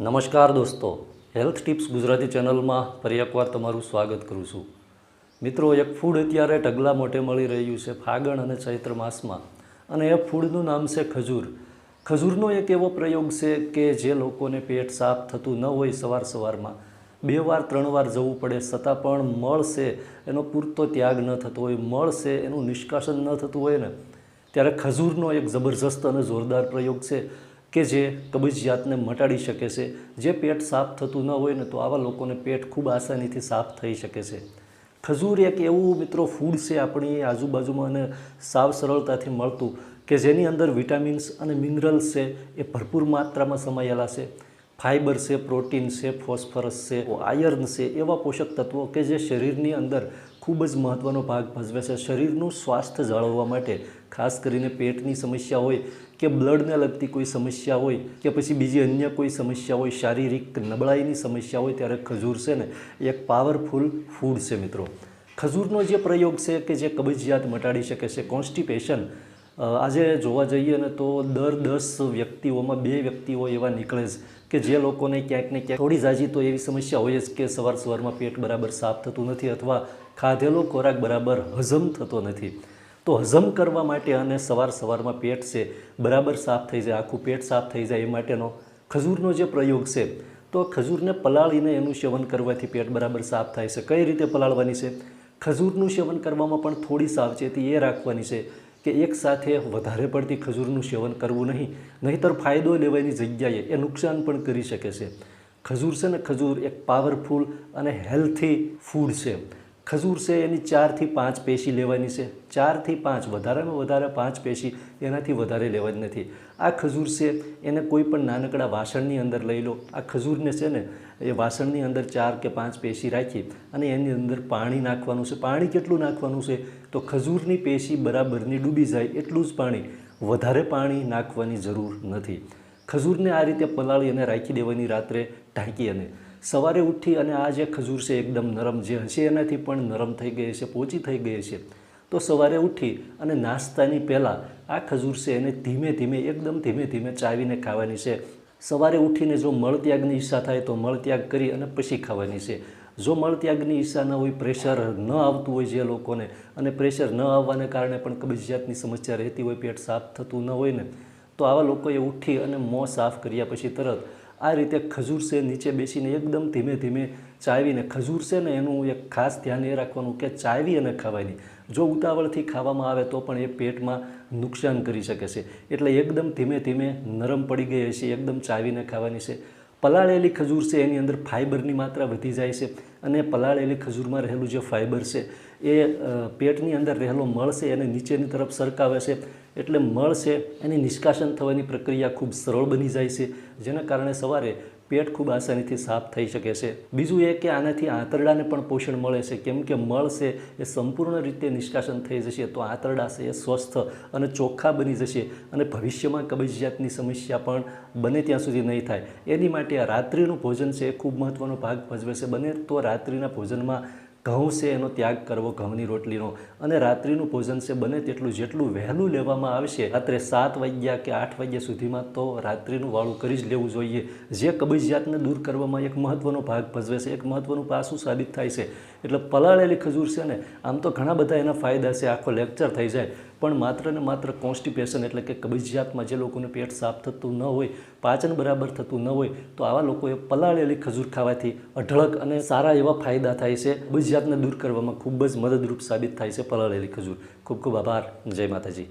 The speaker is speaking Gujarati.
નમસ્કાર દોસ્તો. હેલ્થ ટિપ્સ ગુજરાતી ચેનલમાં ફરી એકવાર તમારું સ્વાગત કરું છું. મિત્રો, એક ફૂડ અત્યારે ઢગલા મોટે મળી રહ્યું છે ફાગણ અને ચૈત્ર માસમાં. અને એ ફૂડનું નામ છે ખજૂર. ખજૂરનો એક એવો પ્રયોગ છે કે જે લોકોને પેટ સાફ થતું ન હોય સવાર સવારમાં. બે વાર, ત્રણ વાર જવું પડે છતાં પણ મળ છે, એનો પૂરતો ત્યાગ ન થતો હોય, મળ છે, એનું નિષ્કાશન ન થતું હોય ને. ત્યારે ખજૂરનો એક જબરજસ્ત અને જોરદાર પ્રયોગ છે. કે જે કબજિયાતને મટાડી શકે છે. જે પેટ સાફ થતું ન હોય ને તો આવા લોકોને પેટ ખૂબ આસાનીથી સાફ થઈ શકે છે. ખજૂર એક એવું મિત્રો ફૂડ છે આપણી આજુબાજુમાં અને સાવ સરળતાથી મળતું કે જેની અંદર વિટામિન્સ અને મિનરલ્સ છે એ ભરપૂર માત્રામાં સમાયેલા છે. ફાઇબર છે પ્રોટીન છે ફોસ્ફરસ છે આયર્ન છે, એવા પોષક તત્વો કે જે શરીરની અંદર ખૂબ જ મહત્ત્વનો ભાગ ભજવે છે. શરીરનું સ્વાસ્થ્ય જાળવવા માટે, ખાસ કરીને પેટની સમસ્યા હોય કે બ્લડને લગતી કોઈ સમસ્યા હોય કે પછી બીજી અન્ય કોઈ સમસ્યા હોય, શારીરિક નબળાઈની સમસ્યા હોય ત્યારે ખજૂર છે ને એક પાવરફુલ ફૂડ છે મિત્રો. ખજૂરનો જે પ્રયોગ છે કે જે કબજિયાત મટાડી શકે છે. કોન્સ્ટિપેશન આજે જોવા જઈએ ને તો દર દસ વ્યક્તિઓમાં બે વ્યક્તિઓ એવા નીકળે છે કે જે લોકોને ક્યાંક ને ક્યાંક થોડી જાજી તો એવી સમસ્યા હોય જ કે સવાર સવારમાં પેટ બરાબર સાફ થતું નથી અથવા ખાધેલો ખોરાક બરાબર હજમ થતો નથી. તો હજમ કરવા માટે અને સવાર સવારમાં પેટ છે બરાબર સાફ થઈ જાય, આખું પેટ સાફ થઈ જાય એ માટેનો ખજૂરનો જે પ્રયોગ છે, તો ખજૂરને પલાળીને એનું સેવન કરવાથી પેટ બરાબર સાફ થાય છે. કઈ રીતે પલાળવાની છે? ખજૂરનું સેવન કરવામાં પણ થોડી સાવચેતી એ રાખવાની છે કે એક સાથે વધારે પડતી ખજૂરનું સેવન કરવું નહીં, નહીંતર ફાયદો લેવાની જગ્યાએ એ નુકસાન પણ કરી શકે છે. ખજૂર છે ને, ખજૂર એક પાવરફુલ અને હેલ્થી ફૂડ છે. ખજૂર છે, એની ચારથી પાંચ પેશી લેવાની છે. ચારથી પાંચ, વધારેમાં વધારે પાંચ પેશી એનાથી વધારે લેવાની નથી. આ ખજૂર છે, એને કોઈ પણ નાનકડા વાસણની અંદર લઈ લો. આ ખજૂરને છે ને, એ વાસણની અંદર ચાર કે પાંચ પેશી રાખી અને એની અંદર પાણી નાખવાનું છે. પાણી કેટલું નાખવાનું છે? તો ખજૂરની પેશી બરાબરની ડૂબી જાય એટલું જ પાણી. વધારે પાણી નાખવાની જરૂર નથી. ખજૂરને આ રીતે પલાળી અને રાખી દેવાની રાત્રે ઢાંકી અને સવારે ઉઠી અને આ જે ખજૂર છે એકદમ નરમ જે હશે, એનાથી પણ નરમ થઈ ગઈ છે પોચી થઈ ગઈ છે તો સવારે ઉઠી અને નાસ્તાની પહેલાં આ ખજૂર છે એને ધીમે ધીમે, એકદમ ધીમે ધીમે ચાવીને ખાવાની છે. સવારે ઉઠીને જો મળત્યાગની ઈચ્છા થાય તો મળત્યાગ કરી અને પછી ખાવાની છે. જો મળત્યાગની ઈચ્છા ન હોય, પ્રેશર ન આવતું હોય જે લોકોને, અને પ્રેશર ન આવવાને કારણે પણ કબજિયાતની સમસ્યા રહેતી હોય, પેટ સાફ થતું ન હોય ને, તો આવા લોકોએ ઉઠી અને મોં સાફ કર્યા પછી તરત આ રીતે ખજૂર છે, નીચે બેસીને એકદમ ધીમે ધીમે ચાવીને ખજૂર છે ને એનું એક ખાસ ધ્યાન એ રાખવાનું કે ચાવી અને ખાવાની જો ઉતાવળથી ખાવામાં આવે તો પણ એ પેટમાં નુકસાન કરી શકે છે. એટલે એકદમ ધીમે ધીમે નરમ પડી ગઈ હશે, એકદમ ચાવીને ખાવાની છે. પલાળેલી ખજૂર છે, એની અંદર ફાઇબરની માત્રા વધી જાય છે. અને પલાળેલી ખજૂરમાં રહેલું જે ફાઇબર છે, એ પેટની અંદર રહેલો મળ છે, એને નીચેની તરફ સરકાવે છે. એટલે મળ છે, એની નિષ્કાશન થવાની પ્રક્રિયા ખૂબ સરળ બની જાય છે, જેના કારણે સવારે પેટ ખૂબ આસાનીથી સાફ થઈ શકે છે. બીજું એ કે આનાથી આંતરડાને પણ પોષણ મળે છે. કેમ કે મળ છે, એ સંપૂર્ણ રીતે નિષ્કાશન થઈ જશે તો આંતરડા છે, એ સ્વસ્થ અને ચોખ્ખા બની જશે અને ભવિષ્યમાં કબજિયાતની સમસ્યા પણ બને ત્યાં સુધી નહીં થાય. એની માટે રાત્રિનું ભોજન છે એ ખૂબ મહત્ત્વનો ભાગ ભજવે છે. બને તો રાત્રિના ભોજનમાં ઘઉં છે એનો ત્યાગ કરવો, ઘઉંની રોટલીનો. અને રાત્રિનું ભોજન છે બને તેટલું જેટલું વહેલું લેવામાં આવશે. રાત્રે સાત વાગ્યા કે આઠ વાગ્યા સુધીમાં તો રાત્રિનું વાળું કરી જ લેવું જોઈએ. જે કબજિયાતને દૂર કરવામાં એક મહત્ત્વનો ભાગ ભજવે છે, એક મહત્ત્વનું પાસું સાબિત થાય છે. એટલે પલાળેલી ખજૂર છે ને, આમ તો ઘણા બધા એના ફાયદા છે. આખો લેક્ચર થઈ જાય. પણ માત્ર ને માત્ર કોન્સ્ટિપેશન એટલે કે કબજિયાતમાં જે લોકોને પેટ સાફ થતું ન હોય, પાચન બરાબર થતું ન હોય, તો આવા લોકોએ પલાળેલી ખજૂર ખાવાથી અઢળક અને સારા એવા ફાયદા થાય છે. કબજિયાતને દૂર કરવામાં ખૂબ જ મદદરૂપ સાબિત થાય છે પલાળેલી ખજૂર. ખૂબ ખૂબ આભાર. જય માતાજી.